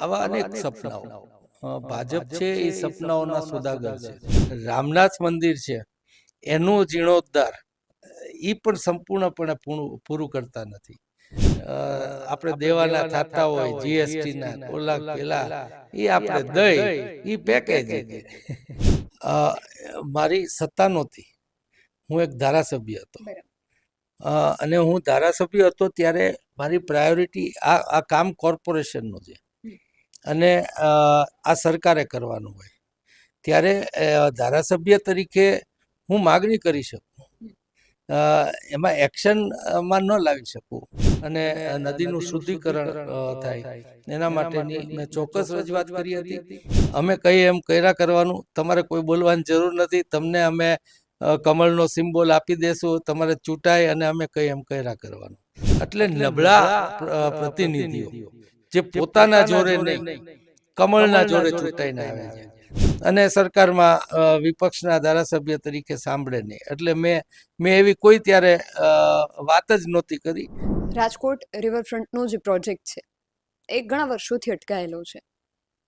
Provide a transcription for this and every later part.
આવા અનેક સપનાઓ. ભાજપ છે એ સપનાઓના સોદાગર છે. રામનાથ મંદિર છે. એનું જીર્ણોદ્ધાર એ પણ સંપૂર્ણપણે પૂરું પૂરું કરતા નથી. આપણે દેવાના થતા હોય જીએસટી ના ઓલા પેલા એ આપણે દઈ એ પેકેજ. મારી સત્તા નહોતી. હું એક ધારાસભ્ય હતો. અને હું ધારાસભ્ય હતો ત્યારે મારી પ્રાયોરિટી આ આ કામ કોર્પોરેશનનું છે. અને આ સરકારે કરવાનું હોય. ત્યારે ધારાસભ્ય તરીકે હું માગણી કરી શકું. એમાં એક્શનમાં ન લાવી શકું અને નદીનું શુદ્ધિકરણ થાય. એના માટેની મેં ચોક્કસ રજૂઆત કરી હતી. અમે કહીએ એમ કર્યા કરવાનું તમારે કોઈ બોલવાની જરૂર નથી. તમને અમે કમળનો સિમ્બોલ આપી દેશું તમારે ચૂંટાય અને અમે કઈ એમ કર્યા કરવાનું. એટલે નબળા પ્રતિનિધિઓ. જે પોતાના જોરે નહીં કમળના જોરે ચૂંટાઈને આવે છે. અને સરકારમાં વિપક્ષના ધારાસભ્ય તરીકે સાંભળે નહીં. એટલે મેં મેં એવી કોઈ ત્યારે અ, વાત જ નહોતી કરી. રાજકોટ રિવરફ્રન્ટનો જે પ્રોજેક્ટ છે એ ઘણા વર્ષોથી અટકાયેલો છે.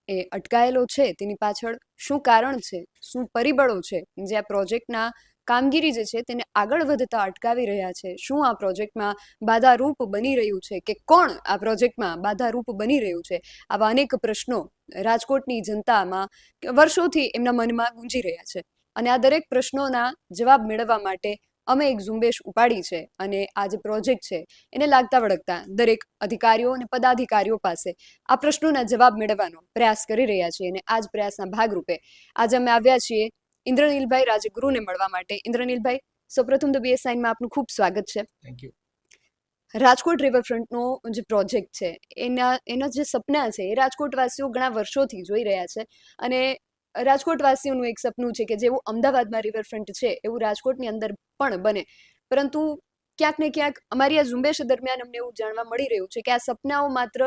એ અટકાયેલો છે તેની પાછળ શું કારણ છે શું પરિબળો છે જે આ પ્રોજેક્ટના કામગીરી જે છે તેને આગળ વધતા અટકાવી રહ્યા છે. શું આ પ્રોજેક્ટમાં બાધારૂપ બની રહ્યું છે કે કોણ આ પ્રોજેક્ટમાં બાધારૂપ બની રહ્યું છે? આવા અનેક પ્રશ્નો રાજકોટની જનતામાં વર્ષોથી એમના મનમાં ગુંજી રહ્યા છે. અને આ દરેક પ્રશ્નોના જવાબ મેળવવા માટે અમે એક ઝુંબેશ ઉપાડી છે અને આ જે પ્રોજેક્ટ છે એને લાગતા વળગતા દરેક અધિકારીઓ અને પદાધિકારીઓ પાસે આ પ્રશ્નોના જવાબ મેળવવાનો પ્રયાસ કરી રહ્યા છીએ અને આ જ પ્રયાસના ભાગરૂપે આજે અમે આવ્યા છીએ ઇન્દ્રનીલભાઈ રાજગુરુને મળવા માટે. ઇન્દ્રનીલભાઈ સૌપ્રથમ તો બીએસઆઈનમાં આપનું ખૂબ સ્વાગત છે. થેન્ક યુ રાજકોટ રિવરફ્રન્ટનો જે પ્રોજેક્ટ છે એના એના જે સપના છે એ રાજકોટવાસીઓ ઘણા વર્ષોથી જોઈ રહ્યા છે. અને રાજકોટવાસીઓનું એક સપનું છે કે જેવું અમદાવાદમાં રિવરફ્રન્ટ છે એવું રાજકોટની અંદર પણ બને. પરંતુ ક્યાંક ને ક્યાંક અમારી આ ઝુંબેશ દરમિયાન અમને એવું જાણવા મળી રહ્યું છે કે આ સપનાઓ માત્ર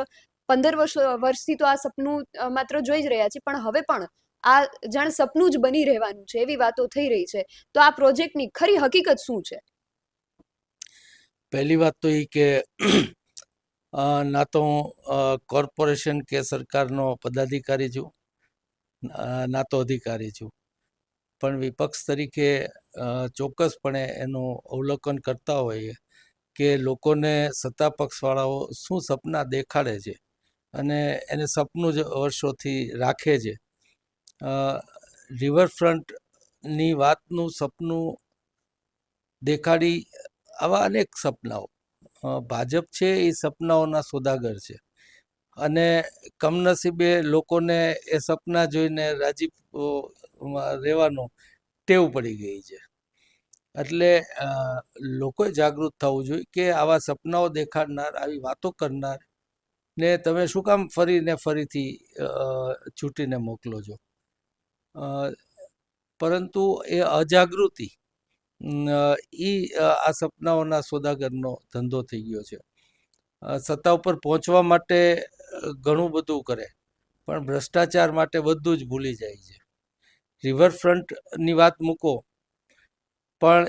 પંદર વર્ષ વર્ષથી તો આ સપનું માત્ર જોઈ જ રહ્યા છે પણ હવે પણ આ જાણ સપનું જ બની રહેવાનું છે, એવી વાતો થઈ રહી છે. તો આ પ્રોજેક્ટની ખરી હકીકત શું છે? પહેલી વાત તો એ કે ના તો હું કોર્પોરેશન કે સરકારનો પદાધિકારી છું ના તો અધિકારી છું. પણ વિપક્ષ તરીકે ચોક્કસપણે એનું અવલોકન કરતા હોઈએ કે લોકોને સત્તા પક્ષવાળાઓ શું સપના દેખાડે છે અને એને સપનું જ વર્ષોથી રાખે છે. રિવરફ્રન્ટની વાતનું સપનું દેખાડી આવા અનેક સપનાઓ. ભાજપ છે એ સપનાઓના સોદાગર છે. અને કમનસીબે લોકોને એ સપના જોઈને રાજી રહેવાનો ટેવ પડી ગઈ છે. એટલે લોકોએ જાગૃત થવું જોઈએ કે આવા સપનાઓ દેખાડનાર, આવી વાતો કરનાર ને તમે શું કામ ફરીને ફરીથી છૂટીને મોકલો છો? પરંતુ એ અજાગૃતિ એ આ સપનાઓના સોદાગરનો ધંધો થઈ ગયો છે. સત્તા ઉપર પહોંચવા માટે ઘણું બધું કરે, પણ ભ્રષ્ટાચાર માટે બધું જ ભૂલી જાય છે. રિવરફ્રન્ટની વાત મૂકો, પણ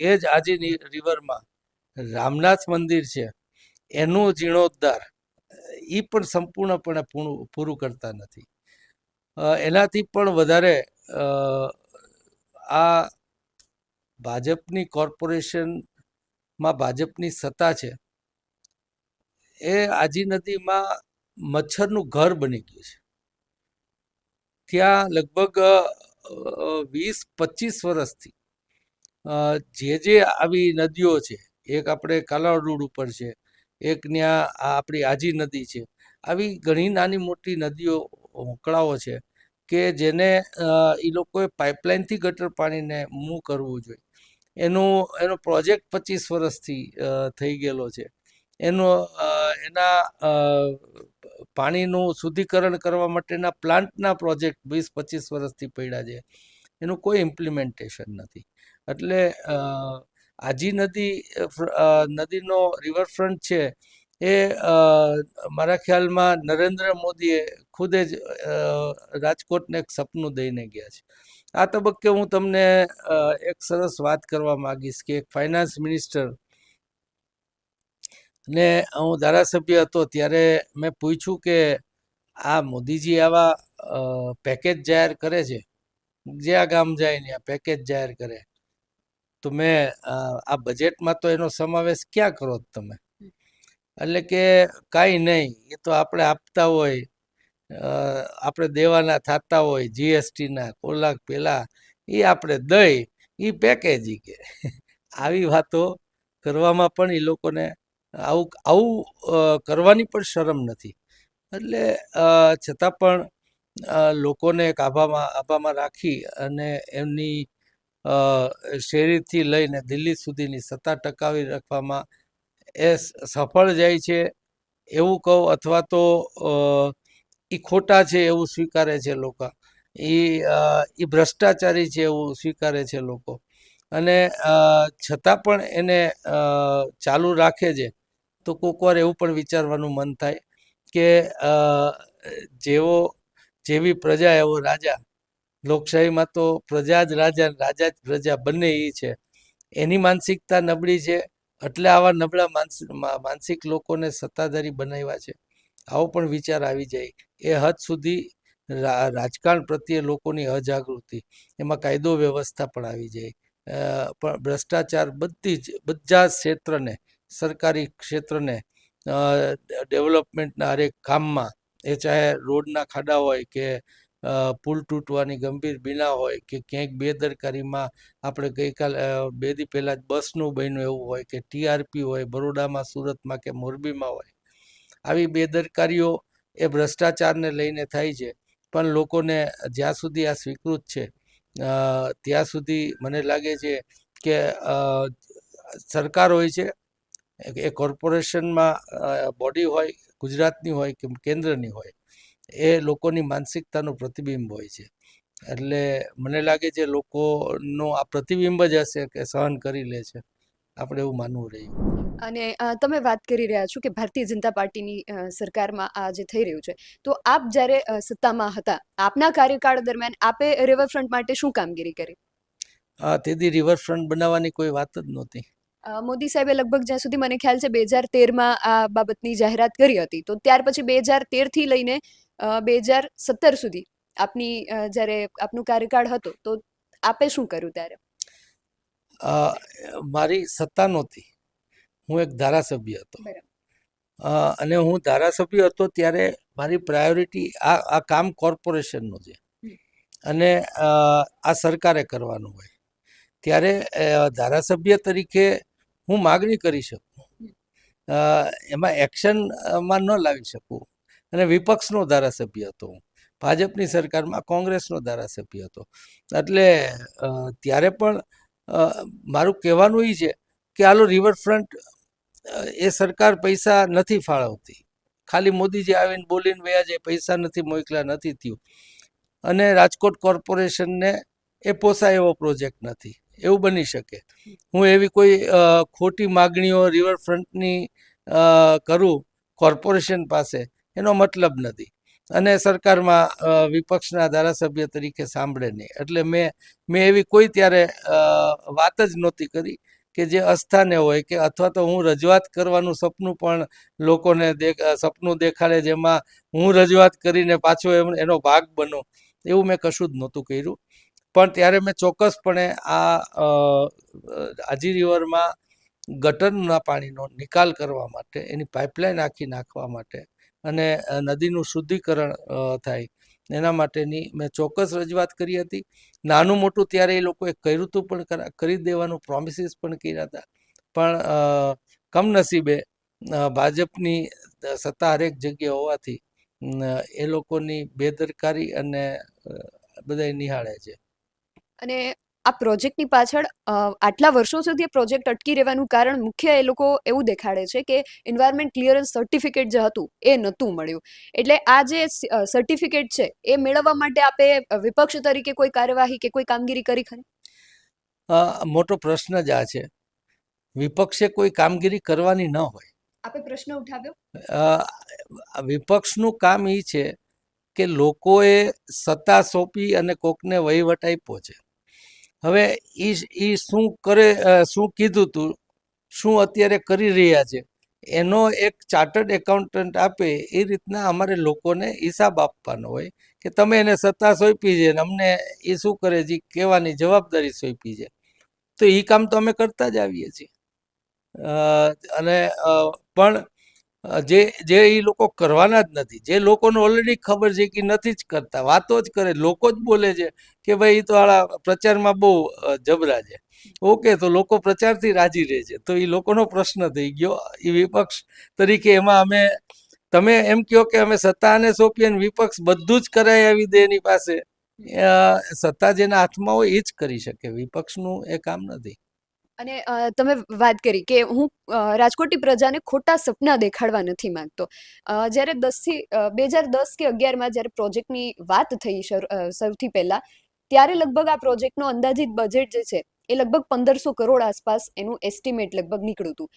એ જ આજે રિવરમાં રામનાથ મંદિર છે, એનું જીર્ણોદ્ધાર એ પણ સંપૂર્ણપણે પૂરું કરતા નથી. એનાથી પણ વધારે આ ભાજપની કોર્પોરેશનમાં ભાજપની સત્તા છે, એ આજી નદીમાં મચ્છરનું ઘર બની ગયું છે. ત્યાં લગભગ વીસ પચીસ વર્ષથી જે જે આવી નદીઓ છે, એક આપણે કાલાવડ રોડ ઉપર છે, એક ત્યાં આપણી આજી નદી છે, આવી ઘણી નાની મોટી નદીઓ મોકળાઓ છે કે જેને એ લોકોએ પાઇપલાઇનથી ગટર પાણીને મૂવ કરવું જોઈએ. એનું, એનો પ્રોજેક્ટ પચીસ વર્ષથી થઈ ગયેલો છે. એનો એના પાણીનું શુદ્ધિકરણ કરવા માટેના પ્લાન્ટના પ્રોજેક્ટ વીસ, પચીસ વર્ષથી પડ્યા છે. એનું કોઈ ઇમ્પ્લિમેન્ટેશન નથી. એટલે આજી નદી નદીનો રિવરફ્રન્ટ છે એ મારા ખ્યાલમાં નરેન્દ્ર મોદીએ ખુદે જ રાજકોટને એક સપનું દઈને ગયા છે. આ તબક્કે હું તમને એક સરસ વાત કરવા માગીશ કે એક ફાઇનાન્સ મિનિસ્ટર ને હું ધારાસભ્ય હતો ત્યારે મેં પૂછ્યું કે આ મોદીજી આવા પેકેજ જાહેર કરે છે? જ્યાં ગામ જાય ત્યાં પેકેજ જાહેર કરે. તો મેં આ બજેટમાં તો એનો સમાવેશ ક્યાં કરો તમે? એટલે કે કાંઈ નહીં, એ તો આપણે આપતા હોય આપણે દેવાના થતા હોય જીએસટીના કોલાક પહેલાં એ આપણે દઈ એ પેકેજી કે. આવી વાતો કરવામાં પણ એ લોકોને આવું આવું કરવાની પણ શરમ નથી. એટલે છતાં પણ લોકોને એક આભામાં આભામાં રાખી અને એમની શેરીથી લઈને દિલ્હી સુધીની સત્તા ટકાવી રાખવામાં એ સફળ જાય છે એવું કહું અથવા તો એ ખોટા છે એવું સ્વીકારે છે લોકો. એ એ ભ્રષ્ટાચારી છે એવું સ્વીકારે છે લોકો. અને છતાં પણ એને ચાલુ રાખે છે, તો કોક વાર એવું પણ વિચારવાનું મન થાય કે જેવો, જેવી પ્રજા એવો રાજા. લોકશાહીમાં તો પ્રજા જ રાજા રાજા જ પ્રજા બંને એ છે. એની માનસિકતા નબળી છે એટલે આવા નબળા માનસિક લોકોને સત્તાધારી બનાવ્યા છે. આવો પણ વિચાર આવી જાય. એ હદ સુધી રાજકારણ પ્રત્યે લોકોની અજાગૃતિ, એમાં કાયદો વ્યવસ્થા પણ આવી જાય. પણ ભ્રષ્ટાચાર બધી જ, બધા જ ક્ષેત્રને, સરકારી ક્ષેત્રને ડેવલપમેન્ટના હરેક કામમાં, એ ચાહે રોડના ખાડા હોય કે પુલ તૂટવાની ગંભીર બીના હોય કે ક્યાંક બેદરકારીમાં આપણે ગઈકાલ બે દી પહેલાં જ બસનું બન્યું એવું હોય કે ટીઆરપી હોય, બરોડામાં, સુરતમાં કે મોરબીમાં હોય. આવી બેદરકારીઓ એ ભ્રષ્ટાચારને લઈને થાય છે. પણ લોકોને જ્યાં સુધી આ સ્વીકૃત છે ત્યાં સુધી મને લાગે છે કે સરકાર હોય છે, એ કોર્પોરેશનમાં બોડી હોય ગુજરાતની હોય કે કેન્દ્રની હોય એ લોકોની માનસિકતાનું પ્રતિબિંબ હોય છે. એટલે મને લાગે છે લોકોનો આ પ્રતિબિંબ જ હશે કે સહન કરી લે છે. આપણે એવું માનવું રહ્યું. અને તમે વાત કરી રહ્યા છો કે ભારતીય જનતા પાર્ટીની સરકારમાં આ જે થઈ રહ્યું છે. તો આપ જ્યારે સત્તામાં હતા આપના કાર્યકાળ દરમિયાન આપે રિવરફ્રન્ટ માટે શું કામગીરી કરી? તેથી રિવરફ્રન્ટ બનાવવાની કોઈ વાત જ નહોતી. મોદી સાહેબે લગભગ જ્યાં સુધી મને ખ્યાલ છે બે હજાર તેરમાં આ બાબતની જાહેરાત કરી હતી. તો ત્યાર પછી બે હજાર તેરથી લઈને બે હજાર સત્તર સુધી આપની જ્યારે આપનું કાર્યકાળ હતો તો આપે શું કર્યું ત્યારે? મારી સત્તા નહોતી. હું એક ધારાસભ્ય હતો. અને હું ધારાસભ્ય હતો ત્યારે મારી પ્રાયોરિટી આ આ કામ કોર્પોરેશનનું છે. અને આ સરકારે કરવાનું હોય. ત્યારે ધારાસભ્ય તરીકે હું માગણી કરી શકું. એમાં એક્શનમાં ન લાવી શકું. અને વિપક્ષનો ધારાસભ્ય હતો હું. ભાજપની સરકારમાં કોંગ્રેસનો ધારાસભ્ય હતો. એટલે ત્યારે પણ મારું કહેવાનું એ છે કે આલો રિવરફ્રન્ટ એ સરકાર પૈસા નથી ફાળવતી. ખાલી મોદીજી આવીને બોલીને વયા જાય, પૈસા નથી મોકલા નથી થયું. અને રાજકોટ કોર્પોરેશનને એ પોસાય એવો પ્રોજેક્ટ નથી. એવું બની શકે. હું એવી કોઈ ખોટી માગણીઓ રિવરફ્રન્ટની કરું કોર્પોરેશન પાસે એનો મતલબ નથી. અને સરકારમાં વિપક્ષના ધારાસભ્ય તરીકે સાંભળે નહીં. એટલે મેં મેં એવી કોઈ ત્યારે વાત જ નહોતી કરી કે જે અસ્થાને હોય કે અથવા તો હું રજૂઆત કરવાનું સપનું પણ લોકોને સપનું દેખાડે જેમાં હું રજૂઆત કરીને પાછો એનો ભાગ બનો એવું મેં કશું જ નહોતું કર્યું. પણ ત્યારે મેં ચોક્કસપણે આ આજી રિવરમાં ગટરના પાણીનો નિકાલ કરવા માટે, એની પાઇપલાઇન આખી નાખવા માટે અને નદીનું શુદ્ધિકરણ થાય. એના માટેની મેં ચોક્કસ રજૂઆત કરી હતી. નાનું મોટું ત્યારે એ લોકોએ કર્યું હતું પણ કરી દેવાનું પ્રોમિસીસ પણ કર્યા હતા. પણ કમનસીબે ભાજપની સત્તા હરેક જગ્યાએ હોવાથી એ લોકોની બેદરકારી અને બધા નિહાળે છે. અને આ પ્રોજેક્ટની પાછળ આટલા વર્ષો સુધી પ્રોજેક્ટ અટકી રહેવાનું કારણ મુખ્ય એ લોકો એવું દેખાડે છે કે એન્વાયરમેન્ટ ક્લિયરન્સ સર્ટિફિકેટ જે હતું એ નહોતું મળ્યું. એટલે આ જે સર્ટિફિકેટ છે એ મેળવવા માટે આપે વિપક્ષ તરીકે કોઈ કાર્યવાહી કે કોઈ કામગીરી કરી ખરી? મોટો પ્રશ્ન જ આ છે. વિપક્ષે કોઈ કામગીરી કરવાની ન હોય. આપે પ્રશ્ન ઉઠાવ્યો? વિપક્ષનું કામ એ છે કે લોકોએ સત્તા સોંપી અને કોકને વહીવટ આપ્યો છે. હવે એ એ શું કરે શું કીધું તું? શું અત્યારે કરી રહ્યા છે? એનો એક ચાર્ટર્ડ એકાઉન્ટન્ટ આપે, એ રીતના અમારે લોકોને હિસાબ આપવાનો હોય કે તમે એને સત્તા સોંપી છે અમને એ શું કરે છે? કહેવાની જવાબદારી સોંપી છે. તો એ કામ તો અમે કરતા જ આવીએ છીએ. અને પણ જે જે એ લોકો કરવાના જ નથી. જે લોકોને ઓલરેડી ખબર છે કે નથી જ કરતા. વાતો જ કરે. લોકો જ બોલે છે કે ભાઈ એ તો આળા પ્રચારમાં બહુ જબરા છે. ઓકે, તો લોકો પ્રચારથી રાજી રહે છે. તો એ લોકોનો પ્રશ્ન થઈ ગયો. એ વિપક્ષ તરીકે એમાં અમે, તમે એમ કહો કે અમે સત્તાને સોંપીએ અને વિપક્ષ બધું જ કરાવી આવી દે એની પાસે. સત્તા જેના હાથમાં હોય એ જ કરી શકે. વિપક્ષનું એ કામ નથી. અને તમે વાત કરી કે હું રાજકોટની પ્રજાને ખોટા સપના દેખાડવા નથી માંગતો. જ્યારે દસથી બે હજાર દસ કે અગિયારમાં જ્યારે પ્રોજેક્ટની વાત થઈ સૌથી પહેલાં, ત્યારે લગભગ આ પ્રોજેક્ટનો અંદાજિત બજેટ જે છે, એ લગભગ પંદરસો કરોડ આસપાસ એનું એસ્ટિમેટ લગભગ નીકળ્યું હતું.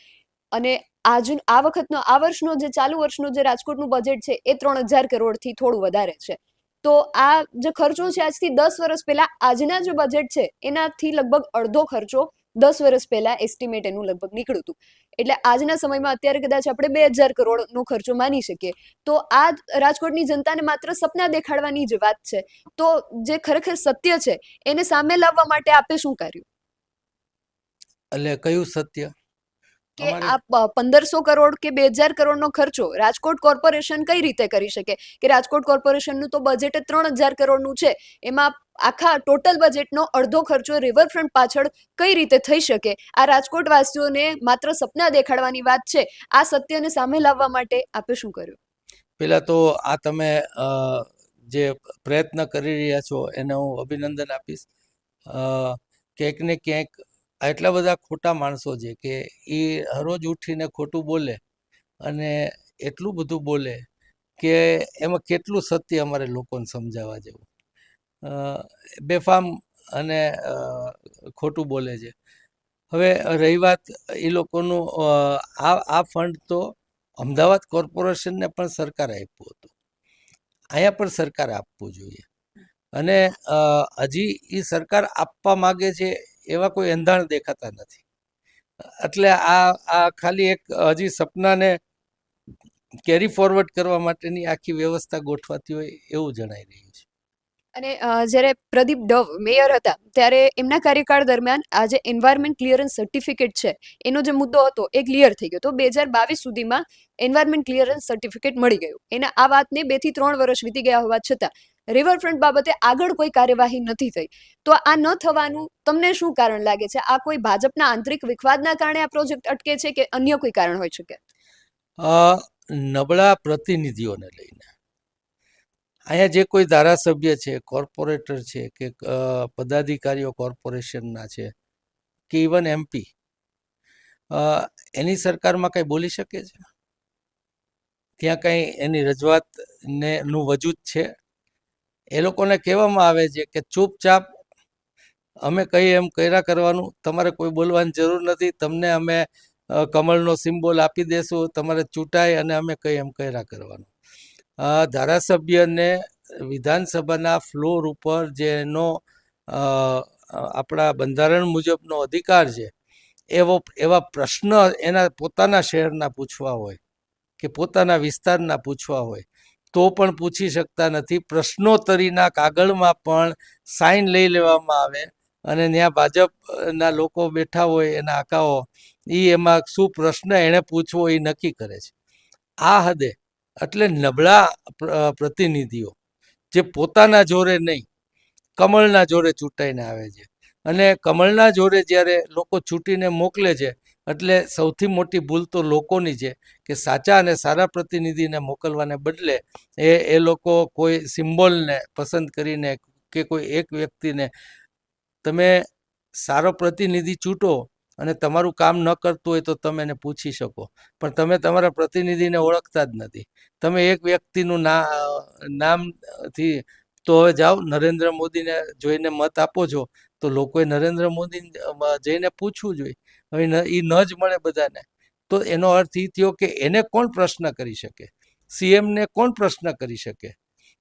અને આજ, આ વખતનો, આ વર્ષનો જે, ચાલુ વર્ષનો જે રાજકોટનું બજેટ છે, એ ત્રણ હજાર કરોડથી થોડું વધારે છે. તો આ જે ખર્ચો છે, આજથી દસ વર્ષ પહેલા, આજના જે બજેટ છે, એનાથી લગભગ અડધો ખર્ચો દસ વર્ષ પહેલા એસ્ટિમેટ એનું લગભગ નીકળ્યું હતું. એટલે આજના સમયમાં અત્યારે કદાચ આપણે બે હજાર કરોડનો ખર્ચો માની શકીએ. તો આ રાજકોટની જનતાને માત્ર સપના દેખાડવાની જ વાત છે. તો જે ખરેખર સત્ય છે એને સામે લાવવા માટે આપે શું કર્યું? એટલે કયું સત્ય? કે આ પંદરસો કરોડ કે બે હજાર કરોડનો ખર્ચો રાજકોટ કોર્પોરેશન કઈ રીતે કરી શકે? કે રાજકોટ કોર્પોરેશનનું તો બજેટ ત્રણ હજાર કરોડનું છે. એમાં આખા ટોટલ બજેટનો અડધો ખર્ચો રિવરફ્રન્ટ પાછળ કઈ રીતે થઈ શકે? આ રાજકોટ વાસીઓને માત્ર સપના દેખાડવાની વાત છે. આ સત્યને સામે લાવવા માટે આપે શું કર્યું? પેલા તો આ તમે જે પ્રયત્ન કરી રહ્યા છો એને હું અભિનંદન આપીશ. ક્યાંક ને ક્યાંક એટલા બધા ખોટા માણસો છે કે એ હરોજ ઉઠીને ખોટું બોલે અને એટલું બધું બોલે કે એમાં કેટલું સત્ય અમારે લોકોને સમજાવવા જેવું. બેફામ અને ખોટું બોલે છે. હવે રહી વાત એ લોકોનું આ આ ફંડ તો અમદાવાદ કોર્પોરેશનને પણ સરકારે આપ્યું હતું. અહીંયા પણ સરકારે આપવું જોઈએ. અને હજી એ સરકાર આપવા માગે છે એવા કોઈ એંધાણ દેખાતા નથી. એટલે આ આ ખાલી એક હજી સપનાને કેરી ફોરવર્ડ કરવા માટેની આખી વ્યવસ્થા ગોઠવાતી હોય એવું જણાઈ રહ્યું છે. અને જ્યારે પ્રદીપ ડવ મેયર હતા, ત્યારે એમના કાર્યકાળ દરમિયાન આ જે એન્વાયરમેન્ટ ક્લિયરન્સ સર્ટિફિકેટ છે. એનો જે મુદ્દો હતો એ ક્લિયર થઈ ગયો. તો બે હજાર બાવીસ સુધીમાં એન્વાયરમેન્ટ ક્લિયરન્સ સર્ટિફિકેટ મળી ગયું. એના આ વાતને બેથી ત્રણ વર્ષ વીતી ગયા હોવા છતાં રિવરફ્રન્ટ બાબતે આગળ કોઈ કાર્યવાહી નથી થઈ. તો આ ન થવાનું તમને શું કારણ લાગે છે? આ કોઈ ભાજપના આંતરિક વિખવાદના કારણે આ પ્રોજેક્ટ અટકે છે કે અન્ય કોઈ કારણ હોઈ શકે? નબળા પ્રતિનિધિઓને લઈને. અહીંયા જે કોઈ ધારાસભ્ય છે, કોર્પોરેટર છે કે પદાધિકારીઓ કોર્પોરેશનના છે કે ઇવન એમપી એની સરકારમાં કંઈ બોલી શકે છે? ત્યાં કંઈ એની રજૂઆત ને નું વજૂદ છે? એ લોકોને કહેવામાં આવે છે કે ચૂપચાપ અમે કહીએ એમ કર્યા કરવાનું, તમારે કોઈ બોલવાની જરૂર નથી, તમને અમે કમળનો સિમ્બોલ આપી દેશું, તમારે ચૂંટાય અને અમે કહીએ એમ કર્યા કરવાનું. ધારાસભ્યને વિધાનસભાના ફ્લોર ઉપર જેનો આપણા બંધારણ મુજબનો અધિકાર છે, એવો, એવા પ્રશ્ન એના પોતાના શહેરના પૂછવા હોય કે પોતાના વિસ્તારના પૂછવા હોય, તો પણ પૂછી શકતા નથી. પ્રશ્નોત્તરીના કાગળમાં પણ સાઈન લઈ લેવામાં આવે અને ત્યાં ભાજપના લોકો બેઠા હોય, એના આકાઓ એ એમાં શું પ્રશ્ન, એણે પૂછવો એ નક્કી કરે છે. આ હદે એટલે નબળા પ્રતિનિધિઓ, જે પોતાના જોરે નહીં, કમળના જોરે ચૂંટાઈને આવે છે. અને કમળના જોરે જ્યારે લોકો ચૂંટીને મોકલે છે, એટલે સૌથી મોટી ભૂલ તો લોકોની છે કે સાચા અને સારા પ્રતિનિધિને મોકલવાને બદલે એ એ લોકો કોઈ સિમ્બોલને પસંદ કરીને કે કોઈ એક વ્યક્તિને, તમે સારો પ્રતિનિધિ ચૂંટો અને તમારું કામ ન કરતું હોય તો તમે એને પૂછી શકો. પણ તમે તમારા પ્રતિનિધિને ઓળખતા જ નથી. તમે એક વ્યક્તિનું ના, નામથી તો હવે જાઓ, નરેન્દ્ર મોદીને જોઈને મત આપો છો, તો લોકોએ નરેન્દ્ર મોદીને જઈને પૂછવું જોઈએ. હવે એ ન જ મળે બધાને. તો એનો અર્થ એ થયો કે એને કોણ પ્રશ્ન કરી શકે? સીએમને કોણ પ્રશ્ન કરી શકે?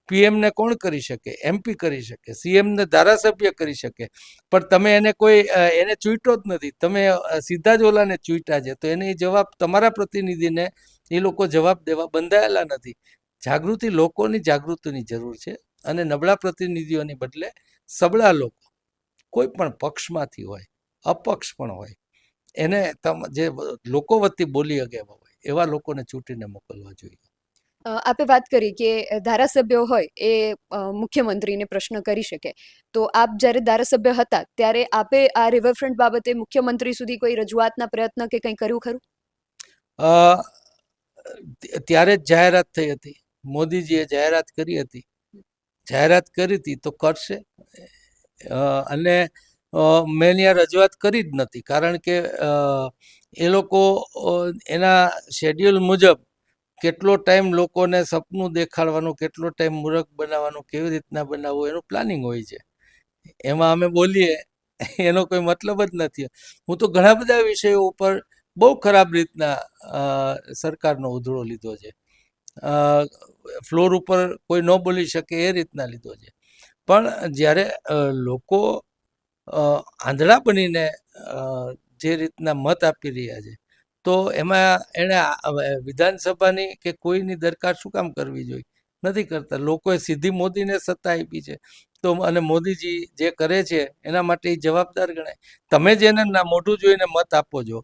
પીએમને કોણ કરી શકે? એમપી કરી શકે સીએમને ધારાસભ્ય કરી શકે. પણ તમે એને કોઈ એને ચૂંટ્યો જ નથી. તમે સીધા જ ઓલાને ચૂંટ્યા છે. તો એને જવાબ, તમારા પ્રતિનિધિને એ લોકો જવાબ દેવા બંધાયેલા નથી. જાગૃતિ લોકોની જાગૃતિની જરૂર છે અને નબળા પ્રતિનિધિઓની બદલે સબળા લોકો. કોઈ પણ પક્ષમાંથી હોય, અપક્ષ પણ હોય, એને તમ, જે લોકો વતી બોલી અગાવવા હોય, એવા લોકોને ચૂંટીને મોકલવા જોઈએ. આપે વાત કરી કે ધારાસભ્યો હોય એ મુખ્યમંત્રીને પ્રશ્ન કરી શકે. તો આપ જ્યારે ધારાસભ્ય હતા, ત્યારે આપે આ રિવરફ્રન્ટ બાબતે મુખ્યમંત્રી સુધી કોઈ રજૂઆતના પ્રયત્ન કે કંઈ કર્યું ખરું? ત્યારે જ જાહેરાત થઈ હતી. મોદીજીએ જાહેરાત કરી હતી. જાહેરાત કરી હતી તો કરશે. અને મેં ત્યાં રજૂઆત કરી જ નથી. કારણ કે એ લોકો એના શેડ્યુલ મુજબ કેટલો ટાઈમ લોકોને સપનું દેખાડવાનું, કેટલો ટાઈમ મૂરખ બનાવવાનું, કેવી રીતના બનાવવું, એનું પ્લાનિંગ હોય છે. એમાં અમે બોલીએ, એનો કોઈ મતલબ જ નથી. હું તો ઘણા બધા વિષયો ઉપર બહુ ખરાબ રીતના સરકારનો ઉધળો લીધો છે. ફ્લોર ઉપર કોઈ ન બોલી શકે એ રીતના લીધો છે. પણ જ્યારે લોકો આંધળા બનીને જે રીતના મત આપી રહ્યા છે તો એમાં એણે વિધાનસભાની કે કોઈની દરકાર શું કામ કરવી જોઈએ? નથી કરતા. લોકોએ સીધી મોદીને સત્તા આપી છે. તો અને મોદીજી જે કરે છે, એના માટે એ જવાબદાર ગણાય. તમે જેને મોઢું જોઈને મત આપો છો.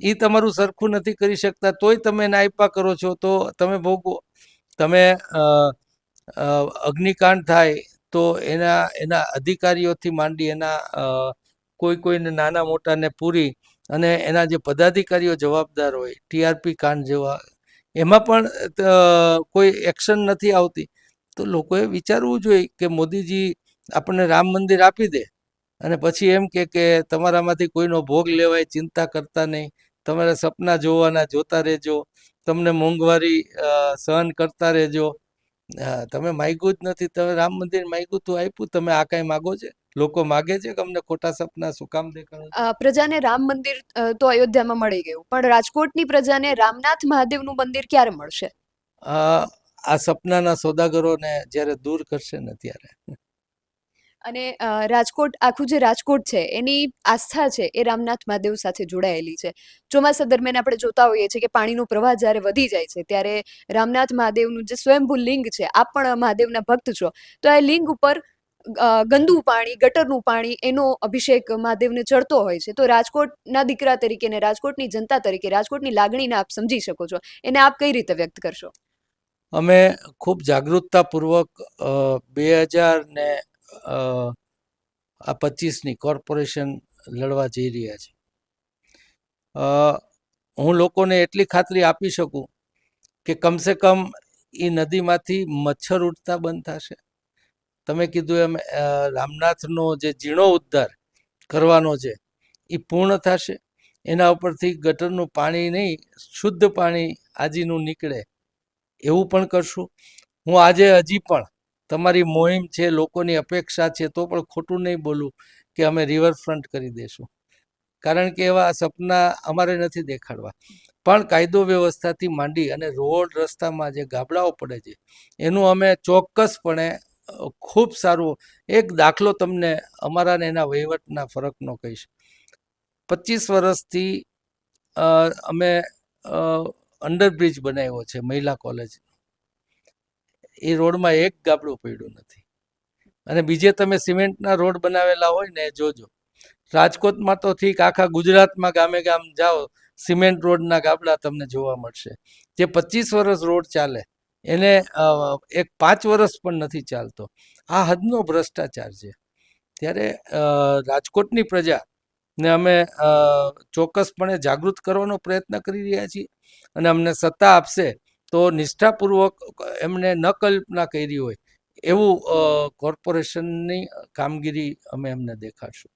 એ તમારું સરખું નથી કરી શકતા. તોય તમે એને આપ્યા કરો છો, તો તમે ભોગવો તમે અગ્નિકાંડ થાય, તો એના એના અધિકારીઓથી માંડી એના કોઈ કોઈને નાના મોટાને પૂરી અને એના જે પદાધિકારીઓ જવાબદાર હોય ટીઆરપી કાંડ જેવા, એમાં પણ કોઈ એક્શન નથી આવતી. તો લોકોએ વિચારવું જોઈએ કે મોદીજી આપણને રામ મંદિર આપી દે અને પછી એમ કે કે તમારામાંથી કોઈનો ભોગ લેવાય, ચિંતા કરતા નહીં. તમારા સપના જોવાના, જોતા રહેજો. તમને મોંઘવારી સહન કરતા રહેજો. તમે માગ્યું જ નથી. તમે રામ મંદિર માગ્યું, તું આપ્યું. તમે આ કાંઈ માગો છે? લોકો માગે છે કે અમને ખોટા સપના શું કામ દેખાડો પ્રજાને રામ મંદિર તો અયોધ્યામાં મળી ગયું. પણ રાજકોટની પ્રજાને રામનાથ મહાદેવનું મંદિર ક્યારે મળશે? આ સપનાના સોદાગરોને જ્યારે દૂર કરશે ને ત્યારે. અને રાજકોટ આખું જે રાજકોટ છે એની આસ્થા છે એ રામનાથ મહાદેવ સાથે જોડાયેલી છે. ચોમાસા દરમિયાન આપણે જોતા હોઈએ છીએ કે પાણીનો પ્રવાહ જ્યારે વધી જાય છે ત્યારે રામનાથ મહાદેવનું જે સ્વયંભૂ લિંગ છે આપ પણ મહાદેવના ભક્ત છો. તો આ લિંગ ઉપર ગંદુ પાણી, ગટરનું પાણી એનો અભિષેક મહાદેવને ચડતો હોય છે. તો રાજકોટના દીકરા તરીકે ને રાજકોટની જનતા તરીકે રાજકોટની લાગણીને આપ સમજી શકો છો. એને આપ કઈ રીતે વ્યક્ત કરશો? અમે ખૂબ જાગૃતતાપૂર્વક બે હજાર ને આ પચીસની કોર્પોરેશન લડવા જઈ રહ્યા છીએ હું લોકોને એટલી ખાતરી આપી શકું કે કમસે કમ એ નદીમાંથી મચ્છર ઉડતા બંધ થશે. તમે કીધું એમ રામનાથનો જે ઝીણો ઉદ્ધાર કરવાનો છે એ પૂર્ણ થશે. એના ઉપરથી ગટરનું પાણી નહીં, શુદ્ધ પાણી આજીનું નીકળે એવું પણ કરશું. હું આજે હજી પણ તમારી મોહિમ છે, લોકોની અપેક્ષા છે, તો પણ ખોટું નહીં બોલું કે અમે રિવરફ્રન્ટ કરી દેશું. કારણ કે એવા સપના અમારે નથી દેખાડવા. પણ કાયદો વ્યવસ્થાથી માંડી અને રોડ રસ્તામાં જે ગાબડાઓ પડે છે, એનું અમે ચોક્કસપણે ખૂબ સારું. એક દાખલો તમને અમારા ને એના વહીવટના ફરકનો કહીશ. પચીસ વર્ષથી અમે અંડરબ્રિજ બનાવ્યો છે મહિલા કોલેજ એ રોડમાં એક ગાબડું પડ્યું નથી. અને બીજે તમે સિમેન્ટના રોડ બનાવેલા હોય ને જોજો. રાજકોટમાં તો ઠીક, આખા ગુજરાતમાં ગામે ગામ જાઓ, સિમેન્ટ રોડના ગાબડા તમને જોવા મળશે. જે પચીસ વર્ષ રોડ ચાલે એને એક પાંચ વર્ષ પણ નથી ચાલતો. આ હદનો ભ્રષ્ટાચાર છે. ત્યારે રાજકોટની પ્રજા ને અમે ચોક્કસપણે જાગૃત કરવાનો પ્રયત્ન કરી રહ્યા છીએ અને અમને સત્તા આપશે તો નિષ્ઠાપૂર્વક એમને ન કલ્પના કરી હોય એવું કોર્પોરેશનની કામગીરી અમે એમને દેખાડશું.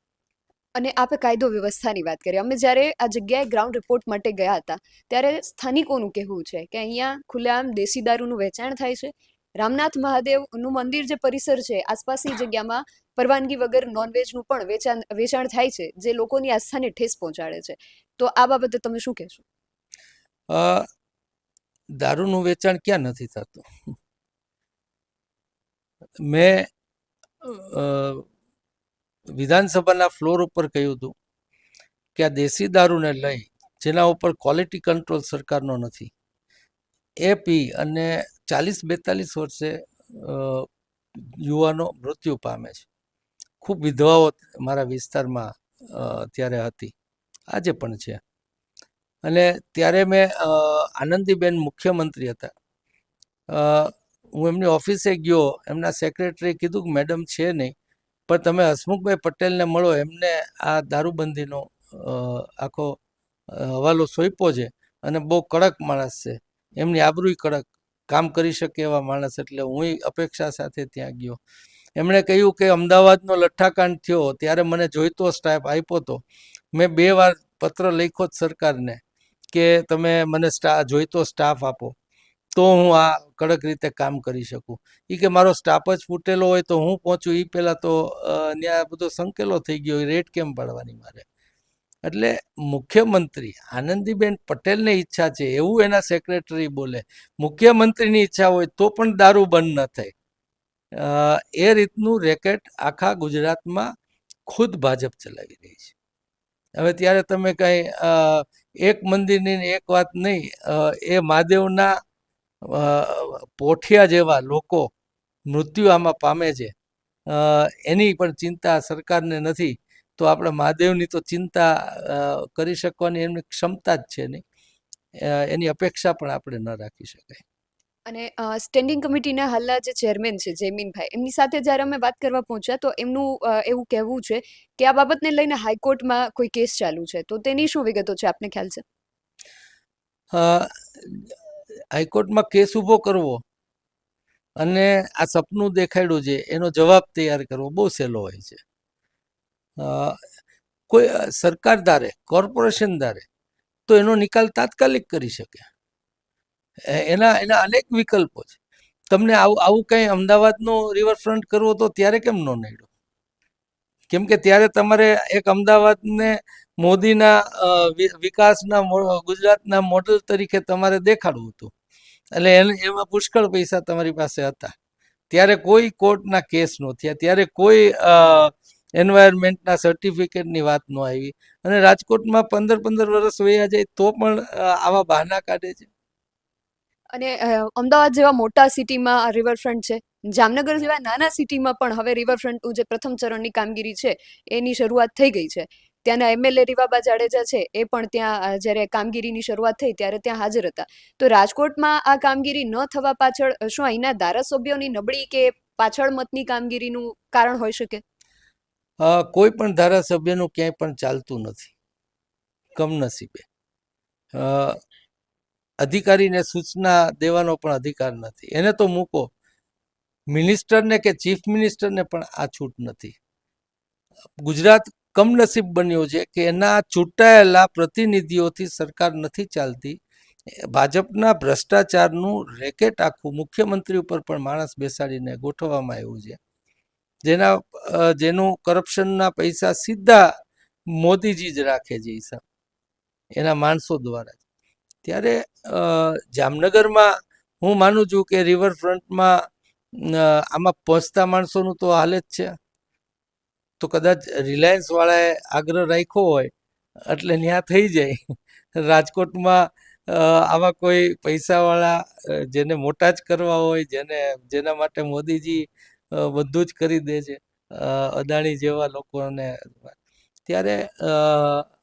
અને આપે કાયદો વ્યવસ્થાની વાત કરી. અમે જ્યારે આ જગ્યાએ ગ્રાઉન્ડ રિપોર્ટ માટે ગયા હતા, ત્યારે સ્થાનિકોનું કહેવું છે કે અહીંયા ખુલ્લેઆમ દેશી દારૂનું વેચાણ થાય છે. રામનાથ મહાદેવનું મંદિર જે પરિસર છે, આસપાસની જગ્યામાં પરવાનગી વગર નોનવેજનું પણ વેચાણ વેચાણ થાય છે, જે લોકોની આસ્થાને ઠેસ પહોંચાડે છે. તો આ બાબતે તમે શું કહેશો? દારૂનું વેચાણ ક્યાં નથી થતું? મેં વિધાનસભાના ફ્લોર ઉપર કહ્યું હતું કે આ દેશી દારૂને લઈ જેના ઉપર ક્વોલિટી કંટ્રોલ સરકારનો નથી. એ પી અને ચાલીસ બેતાલીસ વર્ષે યુવાનો મૃત્યુ પામે છે. ખૂબ વિધવાઓ મારા વિસ્તારમાં અત્યારે ત્યારે હતી. આજે પણ છે. અને ત્યારે મેં આનંદીબેન મુખ્યમંત્રી હતા. હું એમની ઓફિસે ગયો, એમના સેક્રેટરીએ કીધું કે મેડમ છે નહીં. પણ તમે હસમુખભાઈ પટેલને મળો, એમને આ દારૂબંધીનો આખો હવાલો સોંપ્યો છે અને બહુ કડક માણસ છે. એમની આબરૂય કડક કામ કરી શકે એવા માણસ એટલે હું અપેક્ષા સાથે ત્યાં ગયો. એમણે કહ્યું કે અમદાવાદનો લઠ્ઠાકાંડ થયો ત્યારે મને જોઈતો સ્ટાફ આપ્યો હતો મેં બે વાર પત્ર લખ્યો જ સરકારને કે તમે મને સ્ટા, જોઈતો સ્ટાફ આપો. તો હું આ કડક રીતે કામ કરી શકું. એ કે મારો સ્ટાફ જ ફૂટેલો હોય તો હું પહોંચું એ પહેલાં તો ત્યાં બધો સંકેલો થઈ ગયો રેટ કેમ પાડવાની મારે? એટલે મુખ્યમંત્રી આનંદીબેન પટેલની ઈચ્છા છે, એવું એના સેક્રેટરી બોલે, મુખ્યમંત્રીની ઈચ્છા હોય તો પણ દારૂ બંધ ન થાય. એ રીતનું રેકેટ આખા ગુજરાતમાં ખુદ ભાજપ ચલાવી રહી છે. હવે ત્યારે તમે કાંઈ એક મંદિરની એક વાત નહીં એ મહાદેવના પોઠિયા જેવા લોકો મૃત્યુ આમાં પામે છે. એની પણ ચિંતા સરકારને નથી. તો આપણે મહાદેવની તો ચિંતા કરી શકવાની એમની ક્ષમતા જ છે નહીં. એની અપેક્ષા પણ આપણે ન રાખી શકાય. અને સ્ટેન્ડિંગ કમિટીના હાલના જે ચેરમેન છે જયમીનભાઈ એમની સાથે જ્યારે અમે વાત કરવા પહોંચ્યા તો એમનું એવું કહેવું છે કે આ બાબતને લઈને હાઈકોર્ટમાં કોઈ કેસ ચાલુ છે. તો તેની શું વિગતો છે? આપને ખ્યાલ છે? હાઈકોર્ટમાં કેસ ઊભો કરવો અને આ સપનું દેખાડ્યું છે, એનો જવાબ તૈયાર કરવો બહુ સહેલો હોય છે. કોઈ સરકાર ધારે કોર્પોરેશન ધારે તો એનો નિકાલ તાત્કાલિક કરી શકે. એના એના અનેક વિકલ્પો છે. તમને આવું આવું કંઈ અમદાવાદનો રિવરફ્રન્ટ કરવો તો ત્યારે કેમ ન નડ્યો? કેમ કે ત્યારે તમારે એક અમદાવાદને મોદીના વિકાસના ગુજરાતના મોડલ તરીકે તમારે દેખાડવું હતું. એટલે એને, એમાં પુષ્કળ પૈસા તમારી પાસે હતા. ત્યારે કોઈ કોર્ટના કેસ ન થયા ત્યારે કોઈ એન્વાયરમેન્ટના સર્ટિફિકેટની વાત ન આવી. અને રાજકોટમાં પંદર પંદર વર્ષ વયા જાય તો પણ આવા બહાના કાઢે છે. અને અમદાવાદ જેવા મોટા સિટીમાં આ રિવરફ્રન્ટ છે. જામનગર જેવા નાના સિટીમાં પણ હવે રિવરફ્રન્ટનું જે પ્રથમ ચરણની કામગીરી છે, એની શરૂઆત થઈ ગઈ છે. ત્યાંના એમએલએ રીવાબા જાડેજા છે, એ પણ ત્યાં જ્યારે કામગીરીની શરૂઆત થઈ ત્યારે ત્યાં હાજર હતા. તો રાજકોટમાં આ કામગીરી ન થવા પાછળ શું અહીંના ધારાસભ્યોની નબળી કે પાછળ મતની કામગીરીનું કારણ હોઈ શકે? કોઈ પણ ધારાસભ્યનું ક્યાંય પણ ચાલતું નથી. કમનસીબે. અધિકારીને સૂચના દેવાનો પણ અધિકાર નથી. એને તો મૂકો. મિનિસ્ટરને કે ચીફ મિનિસ્ટરને પણ આ છૂટ નથી. ગુજરાત કમનસીબ બન્યું છે કે એના ચૂંટાયેલા પ્રતિનિધિઓથી સરકાર નથી ચાલતી. ભાજપના ભ્રષ્ટાચારનું રેકેટ આખું મુખ્યમંત્રી ઉપર પણ માણસ બેસાડીને ગોઠવવામાં આવ્યું છે. જેના જેનું કરપ્શનના પૈસા સીધા મોદીજી જ રાખે છે હિસાબ એના માણસો દ્વારા. ત્યારે જામનગરમાં હું માનું છું કે રિવરફ્રન્ટમાં આમાં પહોંચતા માણસોનું તો હાલ જ છે. તો કદાચ રિલાયન્સ વાળાએ આગ્રહ રાખ્યો હોય, એટલે ત્યાં થઈ જાય. રાજકોટમાં આવા કોઈ પૈસાવાળા જેને મોટા જ કરવા હોય, જેને, જેના માટે મોદીજી બધું જ કરી દે છે અદાણી જેવા લોકોને. ત્યારે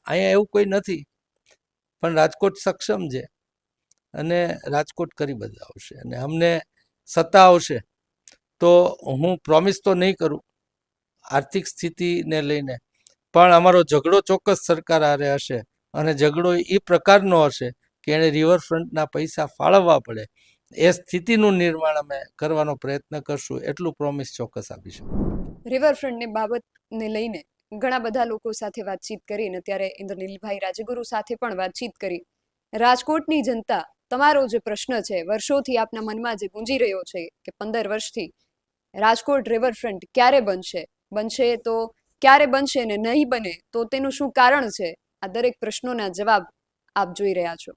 અહીંયા એવું કોઈ નથી. પણ રાજકોટ સક્ષમ છે. અને રાજકોટ કરી બતાવશે અને અમને સત્તા આવશે. તો હું પ્રોમિસ તો નહીં કરું, આર્થિક સ્થિતિને લઈને. પણ અમારો ઝઘડો ચોક્કસ સરકાર આરે હશે અને ઝઘડો એ પ્રકારનો હશે કે એણે રિવરફ્રન્ટના પૈસા ફાળવવા પડે. એ સ્થિતિનું નિર્માણ અમે કરવાનો પ્રયત્ન કરશું, એટલું પ્રોમિસ ચોક્કસ આપીશું રિવરફ્રન્ટની બાબતને લઈને ઘણા બધા લોકો સાથે વાતચીત કરી અને ત્યારે ઇન્દ્રનીલભાઈ રાજગુરુ સાથે પણ વાતચીત કરી. રાજકોટની જનતા, તમારો જે પ્રશ્ન છે, વર્ષોથી આપના મનમાં જે ગુંજી રહ્યો છે કે પંદર વર્ષથી રાજકોટ રિવરફ્રન્ટ ક્યારે બનશે? બનશે તો ક્યારે બનશે ને નહીં બને તો તેનું શું કારણ છે? આ દરેક પ્રશ્નોના જવાબ આપ જોઈ રહ્યા છો.